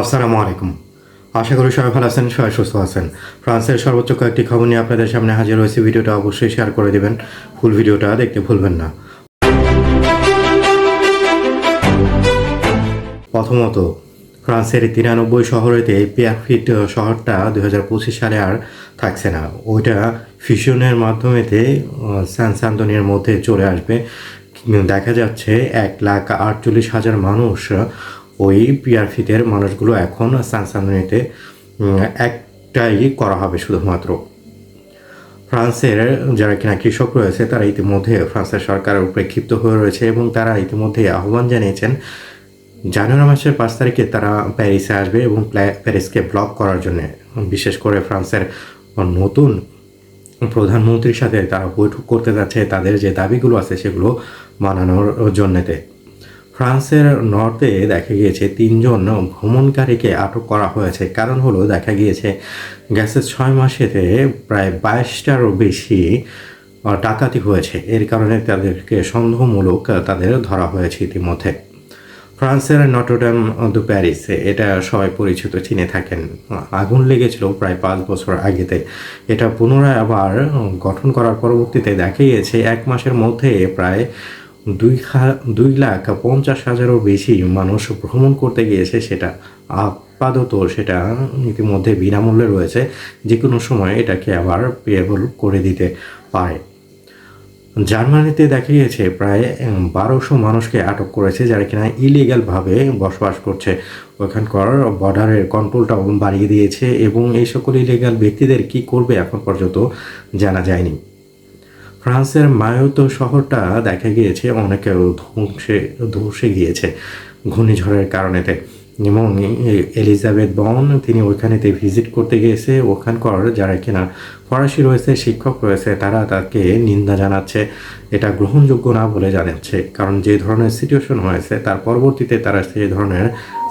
আসসালামু আলাইকুম। আশা করি সবাই ভালো আছেন, সবাই সুস্থ আছেন। ফ্রান্সের সর্বোচ্চ কয়েকটি খবর নিয়ে আপনাদের সামনে হাজির হয়েছে। ভিডিওটা অবশ্যই শেয়ার করে দেবেন, ফুল ভিডিওটা দেখতে ভুলবেন না। প্রথমত, ফ্রান্সের তিরানব্বই শহরেতে পিয়ারফিট শহরটা দু হাজার পঁচিশ সালে আর থাকছে না। ওইটা ফিশনের মাধ্যমেতে স্যান সান্তনিয়ার মধ্যে চলে আসবে। দেখা যাচ্ছে এক লাখ আটচল্লিশ হাজার মানুষ ওই পিয়ারফিটের মানুষগুলো এখন স্যান সান্তনিতে একটাই করা হবে শুধুমাত্র। ফ্রান্সের যারা কিনা কৃষক রয়েছে, তারা ইতিমধ্যে ফ্রান্সের সরকারের উপরে ক্ষিপ্ত হয়ে রয়েছে এবং তারা ইতিমধ্যে আহ্বান জানিয়েছেন, জানুয়ারি মাসের পাঁচ তারিখে তারা প্যারিসে আসবে এবং প্যারিসকে ব্লক করার জন্য। বিশেষ করে ফ্রান্সের নতুন প্রধানমন্ত্রীর সাথে তারা বৈঠক করতে যাচ্ছে, তাদের যে দাবিগুলো আছে সেগুলো মানানোর জন্যতে। ফ্রান্সের নর্থে দেখা গিয়েছে তিনজন ভ্রমণকারীকে আটক করা হয়েছে। কারণ হলো, দেখা গিয়েছে গ্যাসের ছয় মাসেতে প্রায় বাইশটারও বেশি ডাকাতি হয়েছে। এর কারণে তাদেরকে সন্দেহমূলক তাদের ধরা হয়েছে ইতিমধ্যে। ফ্রান্সের নটরডাম দু প্যারিসে, এটা সবাই পরিচিত, চিনে থাকেন। আগুন লেগেছিল প্রায় পাঁচ বছর আগেতে। এটা পুনরায় আবার গঠন করার পরবর্তীতে দেখা গিয়েছে, এক মাসের মধ্যে প্রায় দুই দুই লাখ পঞ্চাশ হাজারও বেশি মানুষ ভ্রমণ করতে গিয়েছে সেটা আপাতত সেটা ইতিমধ্যে বিনামূল্যে রয়েছে যে কোনো সময় এটাকে আবার পেয়েবল করে দিতে পারে। জার্মানিতে দেখা গিয়েছে প্রায় বারোশো মানুষকে আটক করেছে যারা কিনা ইলিগালভাবে বসবাস করছে। ওখানকার বর্ডারের কন্ট্রোলটাও বাড়িয়ে দিয়েছে এবং এই সকল ইলিগাল ব্যক্তিদের কি করবে এখন পর্যন্ত জানা যায়নি। ফ্রান্সের মায়োত শহরটা দেখা গিয়েছে, অনেকে ধ্বংসে ধসে গিয়েছে ঘূর্ণিঝড়ের কারণেতে। এবং এলিজাবেথ বন, তিনি ওইখানেতে ভিজিট করতে গিয়েছে। ওখানকার যারা কিনা ফরাসি রয়েছে, শিক্ষক রয়েছে, তারা তাকে নিন্দা জানাচ্ছে। এটা গ্রহণযোগ্য না বলে জানাচ্ছে। কারণ যে ধরনের সিচুয়েশন হয়েছে, তার পরবর্তীতে তারা সেই ধরনের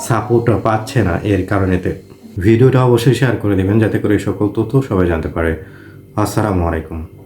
সাপোর্ট পাচ্ছে না এর কারণেতে। ভিডিওটা অবশ্যই শেয়ার করে দেবেন, যাতে করে সকল তথ্য সবাই জানতে পারে। আসসালামু আলাইকুম।